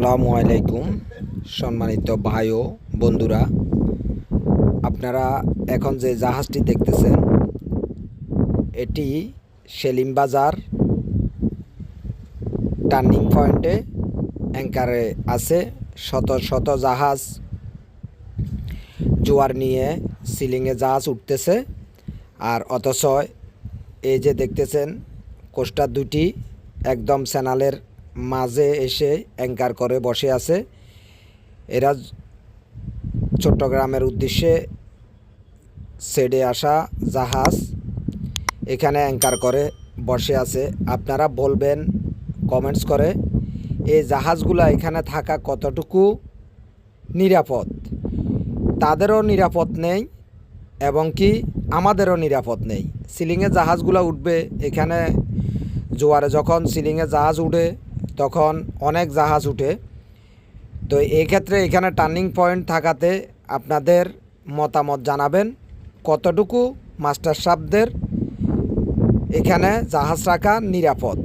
আসসালামু আলাইকুম, সম্মানিত ভাই ও বন্ধুরা। আপনারা এখন যে জাহাজটি দেখতেছেন, এটি সেলিম বাজার টার্নিং পয়েন্টে অ্যাঙ্কারে আছে। শত শত জাহাজ জোয়ার নিয়ে সিলিংয়ে জাহাজ উঠতেছে। আর অথচ এই যে দেখতেছেন, কোস্টার দুটি একদম স্যানালের মাঝে এসে অ্যাঙ্কার করে বসে আছে। এরা চট্টগ্রামের উদ্দেশ্যে সেডে আসা জাহাজ এখানে অ্যাঙ্কার করে বসে আছে। আপনারা বলবেন, কমেন্টস করে, এই জাহাজগুলো এখানে থাকা কতটুকু নিরাপদ? তাদেরও নিরাপদ নেই এবং কি আমাদেরও নিরাপদ নেই। সিলিংয়ে জাহাজগুলো উঠবে এখানে। জোয়ারে যখন সিলিংয়ে জাহাজ উঠে তখন অনেক জাহাজ উঠে। তো এক্ষেত্রে এখানে টার্নিং পয়েন্ট থাকাতে আপনাদের মতামত জানাবেন কতটুকু মাস্টার সাহেবদের এখানে জাহাজ রাখা নিরাপদ।